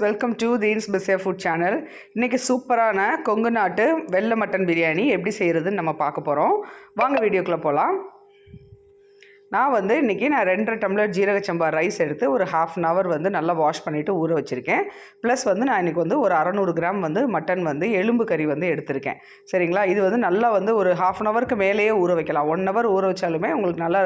Welcome to தீன்ஸ் பிஸியா food channel இன்றைக்கி சூப்பரான கொங்கு நாட்டு வெள்ளை மட்டன் பிரியாணி எப்படி செய்கிறதுன்னு நம்ம பார்க்க போகிறோம் வாங்க வீடியோக்குள்ளே போகலாம் நான் வந்து இன்றைக்கி நான் ரெண்டரை டம்ளர் ஜீரக சம்பா ரைஸ் எடுத்து ஒரு ஹாஃப் அன் ஹவர் வந்து நல்லா வாஷ் பண்ணிவிட்டு ஊற வச்சுருக்கேன். ப்ளஸ் வந்து நான் இன்றைக்கி வந்து ஒரு அறநூறு கிராம் வந்து மட்டன் வந்து எலும்பு கறி வந்து எடுத்திருக்கேன். சரிங்களா? இது வந்து நல்லா வந்து ஒரு ஹாஃப் அன் ஹவருக்கு மேலேயே ஊற வைக்கலாம். ஒன் ஹவர் ஊற வச்சாலுமே உங்களுக்கு நல்லா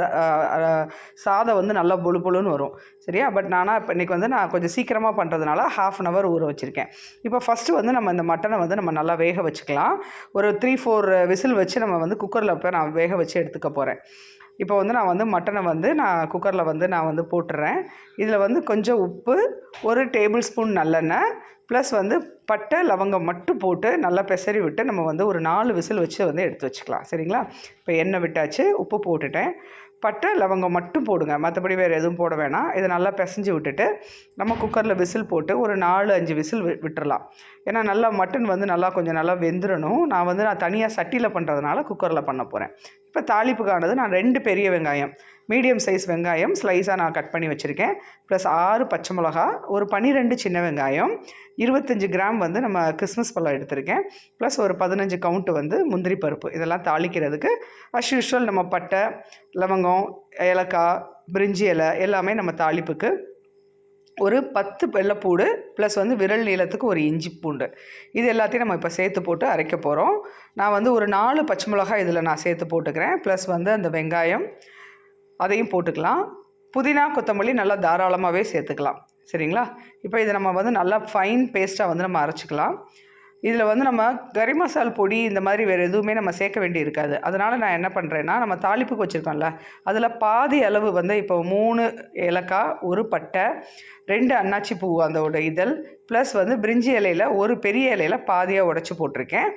சாதம் வந்து நல்லா பொழு பொழுன்னு வரும். சரியா? பட் நானாக இப்போ இன்றைக்கி வந்து நான் கொஞ்சம் சீக்கிரமாக பண்ணுறதுனால ஹாஃப் அன் ஹவர் ஊற வச்சுருக்கேன். இப்போ ஃபஸ்ட்டு வந்து நம்ம இந்த மட்டனை வந்து நம்ம நல்லா வேக வச்சுக்கலாம். ஒரு த்ரீ ஃபோர் விசில் வச்சு நம்ம வந்து குக்கரில் இப்போ நான் வேக வச்சு எடுத்துக்க போகிறேன் இப்போ வந்து நான் வந்து மட்டனை வந்து நான் குக்கரில் வந்து நான் வந்து போட்டுறேன். இதில் வந்து கொஞ்சம் உப்பு ஒரு டேபிள் ஸ்பூன் நல்லெண்ணெய் ப்ளஸ் வந்து பட்டை லவங்கம் மட்டும் போட்டு நல்லா பெசரி விட்டு நம்ம வந்து ஒரு நாலு விசில் வச்சு வந்து எடுத்து வச்சுக்கலாம். சரிங்களா? இப்போ எண்ணெய் விட்டாச்சு உப்பு போட்டுட்டேன். பட்டை லவங்கம் மட்டும் போடுங்க. மற்றபடி வேறு எதுவும் போட வேணாம். இதை நல்லா பிசைஞ்சு விட்டுட்டு நம்ம குக்கரில் விசில் போட்டு ஒரு நாலு அஞ்சு விசில் வி விட்டுறலாம். ஏன்னா நல்லா மட்டன் வந்து நல்லா கொஞ்சம் நல்லா வெந்துடணும் நான் வந்து நான் தனியாக சட்டியில் பண்ணுறதுனால குக்கரில் பண்ண போகிறேன் இப்போ தாளிப்புக்கானது நான் ரெண்டு பெரிய வெங்காயம். மீடியம் சைஸ் வெங்காயம் ஸ்லைஸாக நான் கட் பண்ணி வச்சுருக்கேன். ப்ளஸ் ஆறு பச்சை மிளகா ஒரு பன்னிரெண்டு சின்ன வெங்காயம் இருபத்தஞ்சி கிராம் வந்து நம்ம கிறிஸ்மஸ் பழம் எடுத்திருக்கேன். ப்ளஸ் ஒரு பதினஞ்சு கவுண்ட்டு வந்து முந்திரி பருப்பு. இதெல்லாம் தாளிக்கிறதுக்கு அஸ் யூஷுவல் நம்ம பட்டை லவங்கம் ஏலக்காய் பிரிஞ்சி இலை எல்லாமே நம்ம தாளிப்புக்கு ஒரு பத்து வெள்ளைப்பூடு ப்ளஸ் வந்து விரல் நீளத்துக்கு ஒரு இஞ்சி பூண்டு. இது எல்லாத்தையும் நம்ம இப்போ சேர்த்து போட்டு அரைக்க போகிறோம் நான் வந்து ஒரு நாலு பச்சை மிளகாய் இதில் நான் சேர்த்து போட்டுக்கிறேன். ப்ளஸ் வந்து அந்த வெங்காயம் அதையும் போட்டுக்கலாம். புதினா கொத்தமல்லி நல்லா தாராளமாகவே சேர்த்துக்கலாம். சரிங்களா? இப்போ இதை நம்ம வந்து நல்லா ஃபைன் பேஸ்ட்டாக வந்து நம்ம அரைச்சிக்கலாம். இதில் வந்து நம்ம கறி மசால் பொடி இந்த மாதிரி வேறு எதுவுமே நம்ம சேர்க்க வேண்டி இருக்காது. அதனால் நான் என்ன பண்ணுறேன்னா நம்ம தாளிப்புக்கு வச்சுருக்கோம்ல அதில் பாதி அளவு வந்து இப்போ மூணு ஏலக்காய் ஒரு பட்டை ரெண்டு அன்னாச்சி பூ அதோட இதழ் ப்ளஸ் வந்து பிரிஞ்சி இலையில் ஒரு பெரிய இலையில் பாதியாக உடச்சி போட்டிருக்கேன்.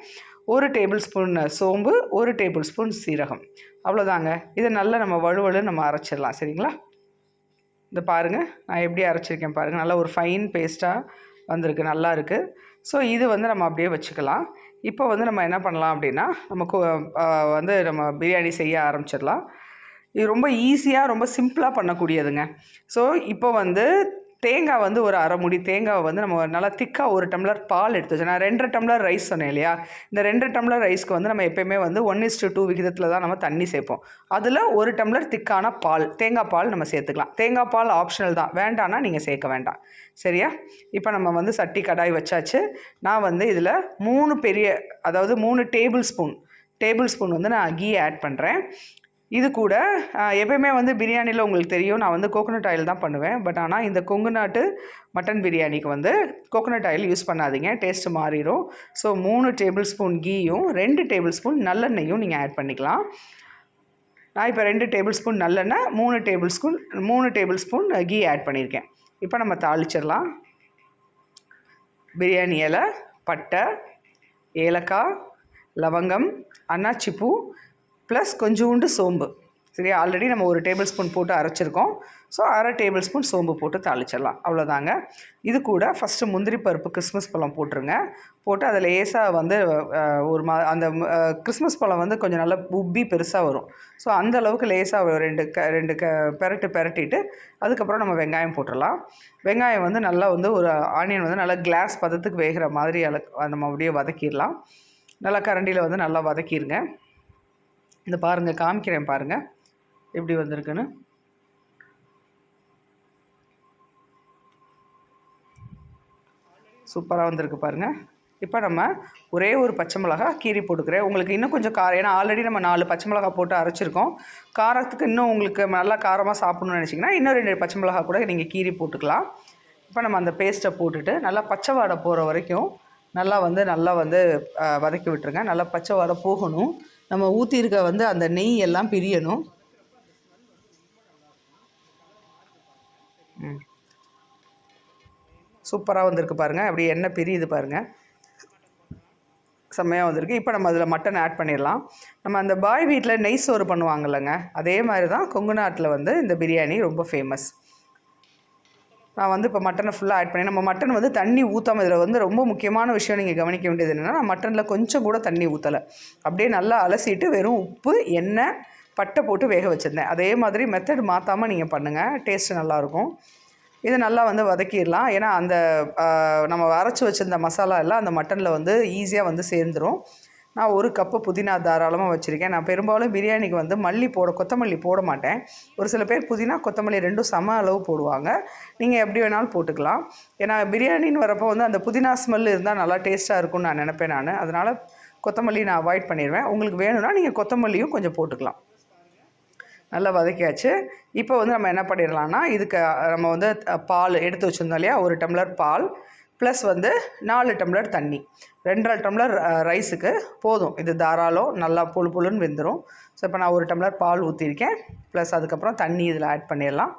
ஒரு டேபிள் ஸ்பூன் சோம்பு ஒரு டேபிள் ஸ்பூன் சீரகம். அவ்வளோதாங்க இதை நல்லா நம்ம வழுவழு நம்ம அரைச்சிடலாம். சரிங்களா? இந்த பாருங்கள் நான் எப்படி அரைச்சிருக்கேன் பாருங்கள் நல்லா ஒரு ஃபைன் பேஸ்ட்டாக வந்திருக்கு. நல்லா இருக்குது ஸோ இது வந்து நம்ம அப்படியே வச்சுக்கலாம். இப்போ வந்து நம்ம என்ன பண்ணலாம் அப்படின்னா நமக்கு வந்து நம்ம பிரியாணி செய்ய ஆரம்பிச்சிடலாம். இது ரொம்ப ஈஸியாக ரொம்ப சிம்பிளாக பண்ணக்கூடியதுங்க. ஸோ இப்போ வந்து தேங்காய் வந்து ஒரு அரை முடி தேங்காவை வந்து நம்ம நல்லா திக்காக ஒரு டம்ளர் பால் எடுத்து வச்சோம் நான் ரெண்டரை டம்ளர் ரைஸ் சொன்னேன் இல்லையா? இந்த ரெண்டரை டம்ளர் ரைஸ்க்கு வந்து நம்ம எப்பயுமே வந்து ஒன் இஸ் டூ விகிதத்தில் தான் நம்ம தண்ணி சேர்ப்போம். அதில் ஒரு டம்ளர் திக்கான பால் தேங்காய் பால் நம்ம சேர்த்துக்கலாம். தேங்காய் பால் ஆப்ஷனல் தான். வேண்டான்னா நீங்கள் சேர்க்க வேண்டாம். சரியா? இப்போ நம்ம வந்து சட்டி கடாய் வச்சாச்சு. நான் வந்து இதில் மூணு பெரிய அதாவது மூணு டேபிள் ஸ்பூன் டேபிள் ஸ்பூன் வந்து நான் கீ ஆட் பண்ணுறேன் இது கூட எப்பயுமே வந்து பிரியாணியில் உங்களுக்கு தெரியும் நான் வந்து கோகோனட் ஆயில் தான் பண்ணுவேன். பட் ஆனால் இந்த கொங்கு நாட்டு மட்டன் பிரியாணிக்கு வந்து கோகோனட் ஆயில் யூஸ் பண்ணாதீங்க. டேஸ்ட்டு மாறிடும் ஸோ மூணு டேபிள் ஸ்பூன் கீயும் ரெண்டு டேபிள் ஸ்பூன் நல்லெண்ணெயும் நீங்கள் ஆட் பண்ணிக்கலாம். நான் இப்போ ரெண்டு டேபிள் ஸ்பூன் நல்லெண்ணெய் மூணு டேபிள் ஸ்பூன் மூணு டேபிள் ஸ்பூன் கீ ஆட் பண்ணியிருக்கேன் இப்போ நம்ம தாளிச்சிடலாம். பிரியாணி இலை பட்டை ஏலக்காய் லவங்கம் அன்னாச்சிப்பூ ப்ளஸ் கொஞ்சோண்டு சோம்பு. சரியா? ஆல்ரெடி நம்ம ஒரு டேபிள் ஸ்பூன் போட்டு அரைச்சிருக்கோம். ஸோ அரை டேபிள் ஸ்பூன் சோம்பு போட்டு தாளிச்சிடலாம். அவ்வளோதாங்க. இது கூட ஃபஸ்ட்டு முந்திரி பருப்பு கிறிஸ்மஸ் பழம் போட்டுருங்க. போட்டு அதில் லேசாக வந்து ஒரு மா அந்த கிறிஸ்மஸ் பழம் வந்து கொஞ்சம் நல்லா உப்பி பெருசாக வரும். ஸோ அந்த அளவுக்கு லேசாக ரெண்டு க ரெண்டு க பெரட்டு பெரட்டிட்டு அதுக்கப்புறம் நம்ம வெங்காயம் போட்டுடலாம். வெங்காயம் வந்து நல்லா வந்து ஒரு ஆனியன் வந்து நல்லா கிளாஸ் பதத்துக்கு வேகிற மாதிரி அள நம்ம அப்படியே வதக்கிடலாம். நல்லா கரண்டியில் வந்து நல்லா வதக்கிடுங்க. இந்த பாருங்கள் காமிக்கிறேன் பாருங்கள் எப்படி வந்திருக்குன்னு. சூப்பராக வந்திருக்கு பாருங்கள் இப்போ நம்ம ஒரே ஒரு பச்சை மிளகா கீரி போட்டுக்கிறேன். உங்களுக்கு இன்னும் கொஞ்சம் காரம் ஏன்னா ஆல்ரெடி நம்ம நாலு பச்சை மிளகா போட்டு அரைச்சிருக்கோம். காரத்துக்கு இன்னும் உங்களுக்கு நல்லா காரமாக சாப்பிட்ணுன்னு நினச்சிங்கன்னா இன்னும் ரெண்டு பச்சை மிளகா கூட நீங்கள் கீரி போட்டுக்கலாம். இப்போ நம்ம அந்த பேஸ்ட்டை போட்டுட்டு நல்லா பச்சை வாடை போகிற வரைக்கும் நல்லா வந்து நல்லா வந்து வதக்கி விட்டுருங்க. நல்லா பச்சை வாடை போகணும். நம்ம ஊற்றிருக்க வந்து அந்த நெய் எல்லாம் பிரியணும் சூப்பராக வந்திருக்கு பாருங்கள் அப்படி எண்ணெய் பிரியுது பாருங்கள் செம்மையாக வந்திருக்கு. இப்போ நம்ம அதில் மட்டன் ஆட் பண்ணிடலாம். நம்ம அந்த பாய் வீட்டில் நெய் சோறு பண்ணுவாங்கல்லங்க. அதே மாதிரி தான் கொங்கு நாட்டில் வந்து இந்த பிரியாணி ரொம்ப ஃபேமஸ் நான் வந்து இப்போ மட்டனை ஃபுல்லாக ஆட் பண்ணி நம்ம மட்டன் வந்து தண்ணி ஊற்றாமல் இதில் வந்து ரொம்ப முக்கியமான விஷயம் நீங்கள் கவனிக்க வேண்டியது என்னென்னா நான் மட்டனில் கொஞ்சம் கூட தண்ணி ஊற்றலை அப்படியே நல்லா அலசிட்டு வெறும் உப்பு எண்ணெய் பட்டை போட்டு வேக வச்சுருந்தேன். அதே மாதிரி மெத்தட் மாற்றாமல் நீங்கள் பண்ணுங்கள் டேஸ்ட்டு நல்லாயிருக்கும். இதை நல்லா வந்து வதக்கிடலாம். ஏன்னா அந்த நம்ம அரைச்சி வச்சிருந்த மசாலா எல்லாம் அந்த மட்டனில் வந்து ஈஸியாக வந்து சேர்ந்துடும் நான் ஒரு கப்பு புதினா தாராளமாக வச்சுருக்கேன். நான் பெரும்பாலும் பிரியாணிக்கு வந்து மல்லி போட கொத்தமல்லி போட மாட்டேன். ஒரு சில பேர் புதினா கொத்தமல்லி ரெண்டும் சம அளவு போடுவாங்க. நீங்கள் எப்படி வேணாலும் போட்டுக்கலாம். ஏன்னா பிரியாணின்னு வரப்போ வந்து அந்த புதினா ஸ்மெல் இருந்தால் நல்லா டேஸ்ட்டாக இருக்கும்னு நான் நினப்பேன் நான். அதனால் கொத்தமல்லி நான் அவாய்ட் பண்ணிடுவேன் உங்களுக்கு வேணும்னா நீங்கள் கொத்தமல்லியும் கொஞ்சம் போட்டுக்கலாம். நல்லா வதக்கியாச்சு. இப்போ வந்து நம்ம என்ன பண்ணிடலாம்னா இதுக்கு நம்ம வந்து பால் எடுத்து வச்சுருந்தோம் இல்லையா? ஒரு டம்ளர் பால். ப்ளஸ் வந்து நாலு டம்ளர் தண்ணி. ரெண்டரை டம்ளர் ரைஸுக்கு போதும். இது தாராளம் நல்லா புழு புழுன்னு வெந்துடும் ஸோ இப்போ நான் ஒரு டம்ளர் பால் ஊற்றிருக்கேன் ப்ளஸ் அதுக்கப்புறம் தண்ணி இதில் ஆட் பண்ணிடலாம்.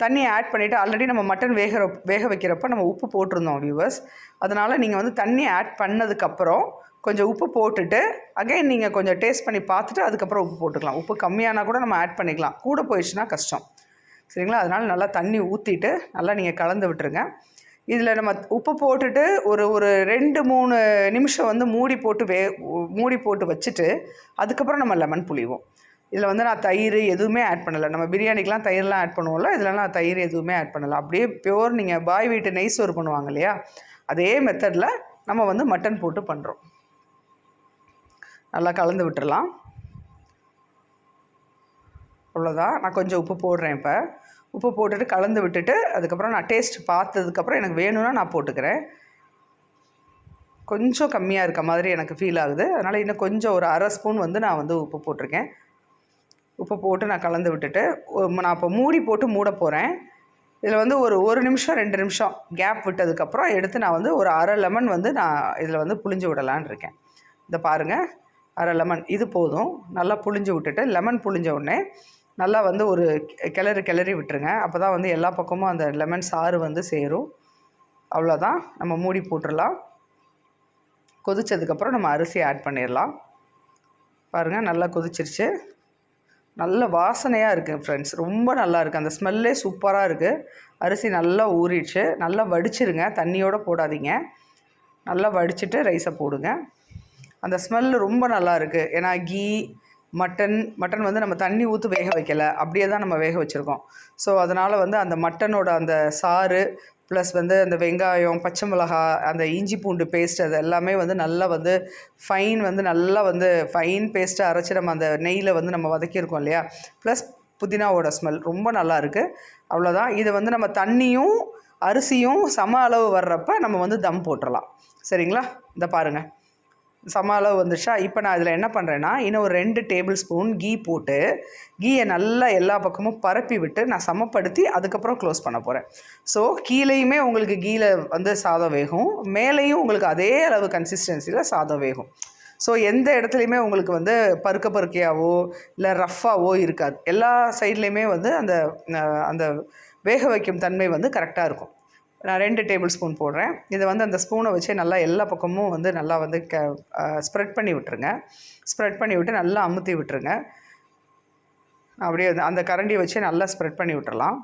தண்ணியை ஆட் பண்ணிவிட்டு ஆல்ரெடி நம்ம மட்டன் வேகிற வேக வைக்கிறப்ப நம்ம உப்பு போட்டிருந்தோம் வியூவர்ஸ் அதனால் நீங்கள் வந்து தண்ணி ஆட் பண்ணதுக்கப்புறம் கொஞ்சம் உப்பு போட்டுட்டு அகைன் நீங்கள் கொஞ்சம் டேஸ்ட் பண்ணி பார்த்துட்டு அதுக்கப்புறம் உப்பு போட்டுக்கலாம். உப்பு கம்மியானா கூட நம்ம ஆட் பண்ணிக்கலாம். கூட போயிடுச்சுன்னா கஷ்டம். சரிங்களா? அதனால் நல்லா தண்ணி ஊற்றிட்டு நல்லா நீங்கள் கலந்து விட்டுருங்க. இதில் நம்ம உப்பு போட்டுட்டு ஒரு ஒரு ரெண்டு மூணு நிமிஷம் வந்து மூடி போட்டு வே மூடி போட்டு வச்சுட்டு அதுக்கப்புறம் நம்ம லெமன் புளிவோம் இதில் வந்து நான் தயிர் எதுவுமே ஆட் பண்ணலை. நம்ம பிரியாணிக்கெலாம் தயிர்லாம் ஆட் பண்ணுவோம்ல இதில் நான் தயிர் எதுவுமே ஆட் பண்ணலை. அப்படியே பியோர் நீங்கள் பாய் வீட்டு நெய் சோறு பண்ணுவாங்க இல்லையா? அதே மெத்தடில் நம்ம வந்து மட்டன் போட்டு பண்ணுறோம் நல்லா கலந்து விட்டுடலாம் அவ்வளோதான். நான் கொஞ்சம் உப்பு போடுறேன் இப்போ. உப்பு போட்டுட்டு கலந்து விட்டுட்டு அதுக்கப்புறம் நான் டேஸ்ட் பார்த்ததுக்கப்புறம் எனக்கு வேணும்னா நான் போட்டுக்கிறேன். கொஞ்சம் கம்மியாக இருக்க மாதிரி எனக்கு ஃபீல் ஆகுது. அதனால் இன்னும் கொஞ்சம் ஒரு அரை ஸ்பூன் வந்து நான் வந்து உப்பு போட்டிருக்கேன். உப்பு போட்டு நான் கலந்து விட்டுட்டு நான் இப்போ மூடி போட்டு மூட போகிறேன் இதில் வந்து ஒரு ஒரு நிமிஷம் ரெண்டு நிமிஷம் கேப் விட்டதுக்கப்புறம் எடுத்து நான் வந்து ஒரு அரை லெமன் வந்து நான் இதில் வந்து புளிஞ்சு விடலான்னு இருக்கேன். இதை பாருங்கள் அரை லெமன் இது போதும். நல்லா புளிஞ்சு விட்டுட்டு லெமன் புளிஞ்ச உடனே நல்லா வந்து ஒரு கிளறு கிளறி கிளறி விட்டுருங்க. அப்போ தான் வந்து எல்லா பக்கமும் அந்த லெமன் சாறு வந்து சேரும். அவ்வளோதான் நம்ம மூடி போட்டுடலாம் கொதித்ததுக்கப்புறம் நம்ம அரிசி ஆட் பண்ணிடலாம் பாருங்கள் நல்லா கொதிச்சிருச்சு. நல்ல வாசனையாக இருக்குது ஃப்ரெண்ட்ஸ் ரொம்ப நல்லா இருக்குது அந்த ஸ்மெல்லே சூப்பராக இருக்குது அரிசி நல்லா ஊறிடுச்சு. நல்லா வடிச்சிருங்க. தண்ணியோடு போடாதீங்க. நல்லா வடிச்சிட்டு ரைஸை போடுங்க. அந்த ஸ்மெல் ரொம்ப நல்லா இருக்குது ஏன்னா கீ மட்டன் மட்டன் வந்து நம்ம தண்ணி ஊற்றி வேக வைக்கலை. அப்படியே தான் நம்ம வேக வச்சுருக்கோம். ஸோ அதனால் வந்து அந்த மட்டனோட அந்த சாறு ப்ளஸ் வந்து அந்த வெங்காயம் பச்சை மிளகா அந்த இஞ்சி பூண்டு பேஸ்ட் அது எல்லாமே வந்து நல்லா வந்து ஃபைன் வந்து நல்லா வந்து ஃபைன் பேஸ்ட்டை அரைச்சி நம்ம அந்த நெய்யில் வந்து நம்ம வதக்கியிருக்கோம் இல்லையா? ப்ளஸ் புதினாவோட ஸ்மெல் ரொம்ப நல்லா இருக்குது அவ்வளோதான் இதை வந்து நம்ம தண்ணியும் அரிசியும் சம அளவு வர்றப்ப நம்ம வந்து தம் போட்டுடலாம் சரிங்களா? இந்த பாருங்கள் சம அளவு வந்துச்சா? இப்போ நான் இதில் என்ன பண்ணுறேன்னா இன்னும் ஒரு ரெண்டு டேபிள் ஸ்பூன் கீ போட்டு கீயை நல்லா எல்லா பக்கமும் பரப்பி விட்டு நான் சமப்படுத்தி அதுக்கப்புறம் க்ளோஸ் பண்ண போகிறேன் ஸோ கீழேயுமே உங்களுக்கு கீழே வந்து சாதம் வேகும். மேலேயும் உங்களுக்கு அதே அளவு கன்சிஸ்டன்சியில் சாதம் வேகும். ஸோ எந்த இடத்துலையுமே உங்களுக்கு வந்து பருக்க பருக்கையாவோ இல்லை ரஃப்பாவோ இருக்காது. எல்லா சைட்லேயுமே வந்து அந்த அந்த வேக வைக்கும் தன்மை வந்து கரெக்டாக இருக்கும். நான் ரெண்டு டேபிள் ஸ்பூன் போடுறேன். இதை வந்து அந்த ஸ்பூனை வச்சு நல்லா எல்லா பக்கமும் வந்து நல்லா வந்து க ஸ்ப்ரெட் பண்ணி விட்டுருங்க. ஸ்ப்ரெட் பண்ணி விட்டு நல்லா அமுத்தி விட்டுருங்க. அப்படியே அந்த கரண்டியை வச்சு நல்லா ஸ்ப்ரெட் பண்ணி விட்டுறலாம்.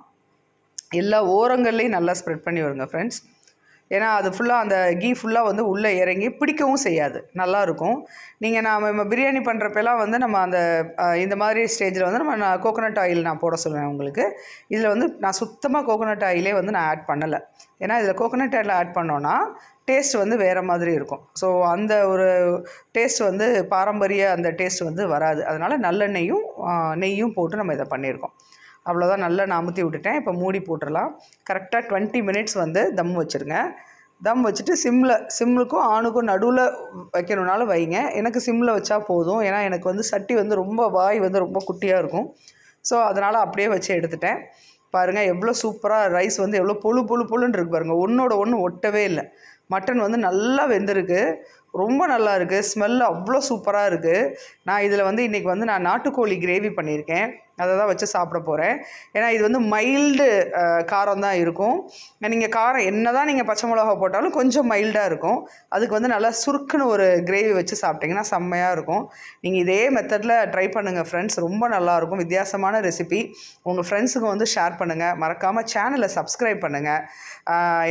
எல்லா ஓரங்கள்லேயும் நல்லா ஸ்ப்ரெட் பண்ணி விடுங்க ஃப்ரெண்ட்ஸ் ஏன்னா அது ஃபுல்லாக அந்த கீ ஃபுல்லாக வந்து உள்ளே இறங்கி பிடிக்கவும் செய்யாது. நல்லா இருக்கும் நீங்கள் நாம் நம்ம பிரியாணி பண்ணுறப்பெல்லாம் வந்து நம்ம அந்த இந்த மாதிரி ஸ்டேஜில் வந்து நம்ம நான் கோகோனட் ஆயில் நான் போட சொல்லுவேன் உங்களுக்கு. இதில் வந்து நான் சுத்தமாக கோகோனட் ஆயிலே வந்து நான் ஆட் பண்ணலை. ஏன்னா இதில் கோகோனட் ஆயில் ஆட் பண்ணோன்னா டேஸ்ட் வந்து வேறு மாதிரி இருக்கும். ஸோ அந்த ஒரு டேஸ்ட் வந்து பாரம்பரிய அந்த டேஸ்ட் வந்து வராது. அதனால் நல்லெண்ணெயும் நெய்யும் போட்டு நம்ம இதை பண்ணியிருக்கோம். அவ்வளோதான் நல்லா நான் அமுத்தி விட்டுட்டேன். இப்போ மூடி போட்டுடலாம் கரெக்டாக டுவெண்ட்டி மினிட்ஸ் வந்து தம் வச்சுருங்க. தம் வச்சுட்டு சிம்மில் சிம்முக்கும் ஆணுக்கும் நடுவில் வைக்கணுன்னாலும் வைங்க. எனக்கு சிம்மில் வச்சா போதும். ஏன்னா எனக்கு வந்து சட்டி வந்து ரொம்ப வாய் வந்து ரொம்ப குட்டியாக இருக்கும். ஸோ அதனால் அப்படியே வச்சு எடுத்துட்டேன். பாருங்கள் எவ்வளோ சூப்பராக ரைஸ் வந்து எவ்வளோ பொழு பொழு பொழுன்னு இருக்கு பாருங்கள் ஒன்றோட ஒன்று ஒட்டவே இல்லை. மட்டன் வந்து நல்லா வெந்திருக்கு. ரொம்ப நல்லா இருக்குது ஸ்மெல் அவ்வளோ சூப்பராக இருக்குது நான் இதில் வந்து இன்றைக்கி வந்து நான் நாட்டுக்கோழி கிரேவி பண்ணியிருக்கேன் அதை தான் வச்சு சாப்பிட போகிறேன் ஏன்னா இது வந்து மைல்டு காரம் தான் இருக்கும். நீங்கள் காரம் என்ன தான் நீங்கள் பச்சை மிளகா போட்டாலும் கொஞ்சம் மைல்டாக இருக்கும். அதுக்கு வந்து நல்லா சுருக்குன்னு ஒரு கிரேவி வச்சு சாப்பிட்டிங்கன்னா செம்மையாக இருக்கும். நீங்கள் இதே மெத்தடில் ட்ரை பண்ணுங்கள் ஃப்ரெண்ட்ஸ் ரொம்ப நல்லாயிருக்கும் வித்தியாசமான ரெசிபி உங்கள் ஃப்ரெண்ட்ஸுக்கு வந்து ஷேர் பண்ணுங்கள் மறக்காமல் சேனலை சப்ஸ்கிரைப் பண்ணுங்கள்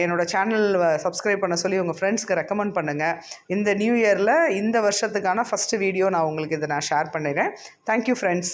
என்னோடய சேனல் சப்ஸ்கிரைப் பண்ண சொல்லி உங்கள் ஃப்ரெண்ட்ஸ்க்கு ரெக்கமெண்ட் பண்ணுங்கள் இந்த நியூ இயரில் இந்த வருஷத்துக்கான ஃபஸ்ட்டு வீடியோ நான் உங்களுக்கு இதை நான் ஷேர் பண்ணிடுறேன். Thank you friends